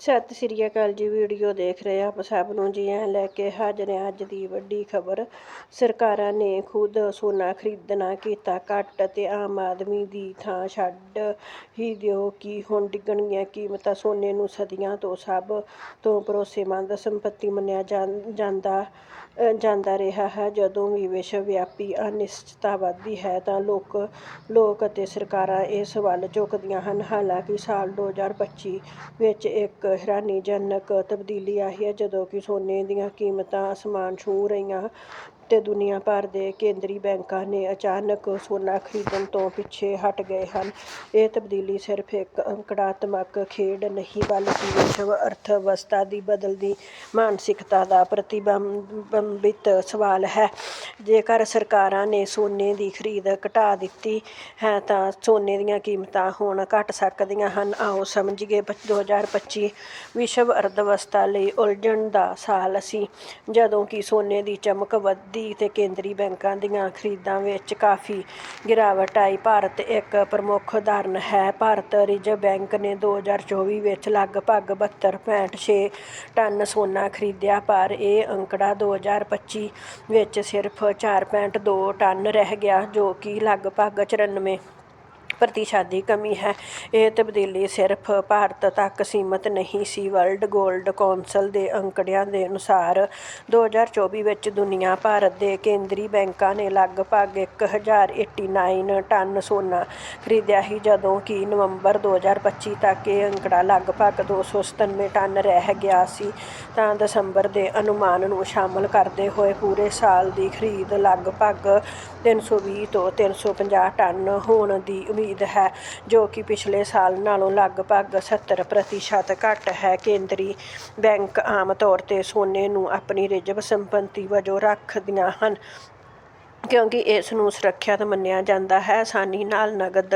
ਸਤਿ ਸ੍ਰੀ ਅਕਾਲ ਜੀ, ਵੀਡੀਓ ਦੇਖ ਰਹੇ ਆਪ ਸਭ ਨੂੰ ਜੀ, ਐ ਲੈ ਕੇ ਹਾਜ਼ਰ ਹਾਂ ਅੱਜ ਦੀ ਵੱਡੀ ਖਬਰ। ਸਰਕਾਰਾਂ ਨੇ ਖੁਦ ਸੋਨਾ ਖਰੀਦਣਾ ਕੀਤਾ ਘੱਟ ਤੇ ਆਮ ਆਦਮੀ ਦੀ ਥਾਂ ਛੱਡ ਹੀ ਦਿਓ। ਕਿ ਹੁਣ ਡਿੱਗਣਗੀਆਂ ਕੀਮਤਾਂ ਸੋਨੇ ਨੂੰ ਸਦੀਆਂ ਤੋਂ ਸਭ ਤੋਂ ਭਰੋਸੇਮੰਦ ਸੰਪਤੀ ਮੰਨਿਆ ਜਾਂ- ਜਾਂਦਾ ਜਾਂਦਾ ਰਿਹਾ ਹੈ। ਜਦੋਂ ਵੀ ਵਿਸ਼ਵ ਵਿਆਪੀ ਅਨਿਸ਼ਚਿਤਤਾ ਵੱਧਦੀ ਹੈ ਤਾਂ ਲੋਕ ਲੋਕ ਅਤੇ ਸਰਕਾਰਾਂ ਇਸ ਵੱਲ ਝੁਕਦੀਆਂ ਹਨ। ਹਾਲਾਂਕਿ ਸਾਲ 2025 ਵਿੱਚ ਇੱਕ ਹੈਰਾਨੀਜਨਕ ਤਬਦੀਲੀ ਆਈ ਹੈ ਜਦੋਂ ਕਿ ਸੋਨੇ ਦੀਆਂ ਕੀਮਤਾਂ ਅਸਮਾਨ ਛੂਹ ਰਹੀਆਂ ਤੇ ਦੁਨੀਆ ਭਰ ਦੇ ਕੇਂਦਰੀ ਬੈਂਕਾਂ ਨੇ ਅਚਾਨਕ ਸੋਨਾ ਖਰੀਦਣ ਤੋਂ ਪਿੱਛੇ ਹਟ ਗਏ ਹਨ। ਇਹ ਤਬਦੀਲੀ ਸਿਰਫ ਇੱਕ ਅੰਕੜਾਤਮਕ ਖੇਡ ਨਹੀਂ, ਬਲਕਿ ਵਿਸ਼ਵ ਅਰਥ ਅਰਥਵਿਵਸਥਾ ਦੀ ਬਦਲਦੀ ਮਾਨਸਿਕਤਾ ਦਾ ਪ੍ਰਤੀਬਿੰਬਿਤ ਸਵਾਲ ਹੈ। ਜੇਕਰ ਸਰਕਾਰਾਂ ਨੇ ਸੋਨੇ ਦੀ ਖਰੀਦ ਘਟਾ ਦਿੱਤੀ ਹੈ ਤਾਂ ਸੋਨੇ ਦੀਆਂ ਕੀਮਤਾਂ ਹੁਣ ਘਟ ਸਕਦੀਆਂ ਹਨ। ਆਓ ਸਮਝੀਏ 2025 ਵਿਸ਼ਵ ਅਰਥਵਿਵਸਥਾ ਲਈ ਉਲਝਣ ਦਾ ਸਾਲ ਸੀ। ਜਦੋਂ ਕਿ ਸੋਨੇ ਦੀ ਚਮਕ ਵਧੀ ਤੇ ਕੇਂਦਰੀ ਬੈਂਕਾਂ ਦੀਆਂ ਖਰੀਦਾਂ ਵਿੱਚ ਕਾਫੀ ਗਿਰਾਵਟ ਆਈ। ਭਾਰਤ ਇੱਕ ਪ੍ਰਮੁੱਖ ਉਦਾਹਰਨ ਹੈ। ਭਾਰਤ ਰਿਜ਼ਰਵ ਬੈਂਕ ਨੇ 2024 ਵਿੱਚ ਲਗਭਗ 72.6 ਟਨ ਸੋਨਾ ਖਰੀਦਿਆ, ਪਰ ਇਹ ਅੰਕੜਾ 2025 ਵਿੱਚ ਸਿਰਫ 4.2 ਟਨ ਰਹਿ ਗਿਆ, ਜੋ ਕਿ ਲਗਭਗ 94 ਪ੍ਰਤੀਸ਼ਤ ਦੀ ਕਮੀ ਹੈ। ਇਹ ਤਬਦੀਲੀ ਸਿਰਫ ਭਾਰਤ ਤੱਕ ਸੀਮਤ ਨਹੀਂ ਸੀ। ਵਰਲਡ ਗੋਲਡ ਕੌਂਸਲ ਦੇ ਅੰਕੜਿਆਂ ਦੇ ਅਨੁਸਾਰ 2024 ਵਿੱਚ ਦੁਨੀਆ ਭਾਰਤ ਦੇ ਕੇਂਦਰੀ ਬੈਂਕਾਂ ਨੇ ਲਗਭਗ 1089 ਟਨ ਸੋਨਾ ਖਰੀਦਿਆ ਸੀ, ਜਦੋਂ ਕਿ ਨਵੰਬਰ 2025 ਤੱਕ ਇਹ ਅੰਕੜਾ ਲਗਭਗ 297 ਟਨ ਰਹਿ ਗਿਆ ਸੀ। ਤਾਂ ਦਸੰਬਰ ਦੇ ਅਨੁਮਾਨ ਨੂੰ ਸ਼ਾਮਲ ਕਰਦੇ ਹੋਏ ਪੂਰੇ ਸਾਲ ਦੀ ਖਰੀਦ ਲਗਭਗ 320 ਤੋਂ 350 ਟਨ ਹੋਣ ਦੀ ਉਮੀਦ ਹੈ, ਜੋ ਕਿ ਪਿਛਲੇ ਸਾਲ ਨਾਲੋਂ ਲਗਭਗ 70 ਪ੍ਰਤੀਸ਼ਤ ਘੱਟ ਹੈ। ਕੇਂਦਰੀ ਬੈਂਕ ਆਮ ਤੌਰ ਤੇ ਸੋਨੇ ਨੂੰ ਆਪਣੀ ਰਿਜ਼ਰਵ ਸੰਪਤੀ ਵਜੋਂ ਰੱਖਦੀਆਂ ਹਨ। ਕਿਉਂਕਿ ਇਸ ਨੂੰ ਸੁਰੱਖਿਅਤ ਮੰਨਿਆ ਜਾਂਦਾ ਹੈ, ਆਸਾਨੀ ਨਾਲ ਨਗਦ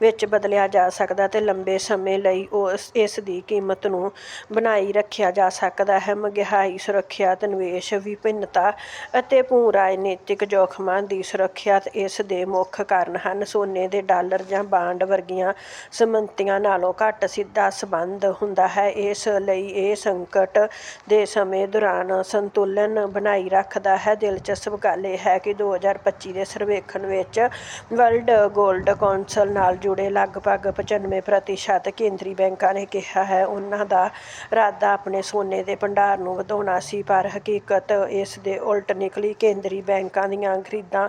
ਵਿੱਚ ਬਦਲਿਆ ਜਾ ਸਕਦਾ ਅਤੇ ਲੰਬੇ ਸਮੇਂ ਲਈ ਉਸ, ਇਸ ਦੀ ਕੀਮਤ ਨੂੰ ਬਣਾਈ ਰੱਖਿਆ ਜਾ ਸਕਦਾ ਹੈ। ਮਹਿੰਗਾਈ ਸੁਰੱਖਿਅਤ ਨਿਵੇਸ਼ ਵਿਭਿੰਨਤਾ ਅਤੇ ਭੂ ਰਾਜਨੀਤਿਕ ਜੋਖਮਾਂ ਦੀ ਸੁਰੱਖਿਅਤ ਇਸ ਦੇ ਮੁੱਖ ਕਾਰਨ ਹਨ। ਸੋਨੇ ਦੇ ਡਾਲਰ ਜਾਂ ਬਾਂਡ ਵਰਗੀਆਂ ਸੰਮਤੀਆਂ ਨਾਲੋਂ ਘੱਟ ਸਿੱਧਾ ਸੰਬੰਧ ਹੁੰਦਾ ਹੈ। ਇਸ ਲਈ ਇਹ ਸੰਕਟ ਦੇ ਸਮੇਂ ਦੌਰਾਨ ਸੰਤੁਲਨ ਬਣਾਈ ਰੱਖਦਾ ਹੈ। ਦਿਲਚਸਪ ਗੱਲ ਇਹ ਹੈ ਕਿ ਦੋ 2025 ਦੇ ਸਰਵੇਖਣ ਵਿੱਚ ਵਰਲਡ ਗੋਲਡ ਕੌਂਸਲ ਨਾਲ ਜੁੜੇ ਲਗਭਗ 95 ਪ੍ਰਤੀਸ਼ਤ ਕੇਂਦਰੀ ਬੈਂਕਾਂ ਨੇ ਕਿਹਾ ਹੈ, ਉਹਨਾਂ ਦਾ ਇਰਾਦਾ ਆਪਣੇ ਸੋਨੇ ਦੇ ਭੰਡਾਰ ਨੂੰ ਵਧਾਉਣਾ ਸੀ, ਪਰ ਹਕੀਕਤ ਇਸ ਦੇ ਉਲਟ ਨਿਕਲੀ। ਕੇਂਦਰੀ ਬੈਂਕਾਂ ਦੀਆਂ ਖਰੀਦਾਂ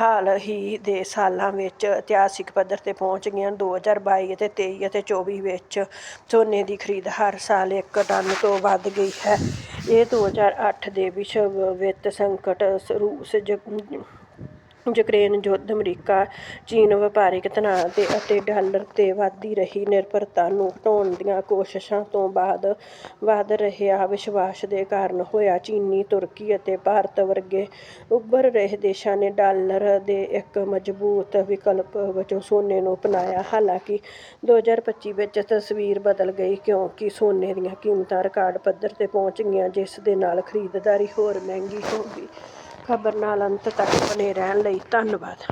ਹਾਲ ਹੀ ਦੇ ਸਾਲਾਂ ਵਿੱਚ ਇਤਿਹਾਸਿਕ ਪੱਧਰ ਤੇ ਪਹੁੰਚ ਗਈਆਂ। 2022 ਅਤੇ 23 ਅਤੇ 24 ਵਿੱਚ ਸੋਨੇ ਦੀ ਖਰੀਦ ਹਰ ਸਾਲ 1 ਟਨ ਤੋਂ ਵੱਧ ਗਈ ਹੈ। ਇਹ 2008 ਦੇ ਵਿਸ਼ਵ ਵਿੱਤ ਸੰਕਟ ਸ- ਯੂਕਰੇਨ ਯੁੱਧ ਅਮਰੀਕਾ, ਚੀਨ ਵਪਾਰਿਕ ਤਣਾਅ ਤੇ ਅਤੇ ਡਾਲਰ ਤੇ ਵਧਦੀ ਰਹੀ ਨਿਰਭਰਤਾ ਨੂੰ ਘਟਾਉਣ ਦੀਆਂ ਕੋਸ਼ਿਸ਼ਾਂ ਤੋਂ ਬਾਅਦ ਵਧ ਰਿਹਾ ਵਿਸ਼ਵਾਸ ਦੇ ਕਾਰਨ ਹੋਇਆ। ਚੀਨੀ, ਤੁਰਕੀ ਅਤੇ ਭਾਰਤ ਵਰਗੇ ਉੱਭਰ ਰਹੇ ਦੇਸ਼ਾਂ ਨੇ ਡਾਲਰ ਦੇ ਇੱਕ ਮਜ਼ਬੂਤ ਵਿਕਲਪ ਵਜੋਂ ਸੋਨੇ ਨੂੰ ਅਪਣਾਇਆ। ਹਾਲਾਂਕਿ 2025 ਵਿੱਚ ਤਸਵੀਰ ਬਦਲ ਗਈ ਕਿਉਂਕਿ ਸੋਨੇ ਦੀਆਂ ਕੀਮਤਾਂ ਰਿਕਾਰਡ ਪੱਧਰ ਤੇ ਪਹੁੰਚ ਗਈਆਂ, ਜਿਸ ਦੇ ਨਾਲ ਖਰੀਦਦਾਰੀ ਹੋਰ ਮਹਿੰਗੀ ਹੋ ਗਈ। ਖਬਰ ਨਾਲ ਅੰਤ ਤੱਕ ਬਣੇ ਰਹਿਣ ਲਈ ਧੰਨਵਾਦ।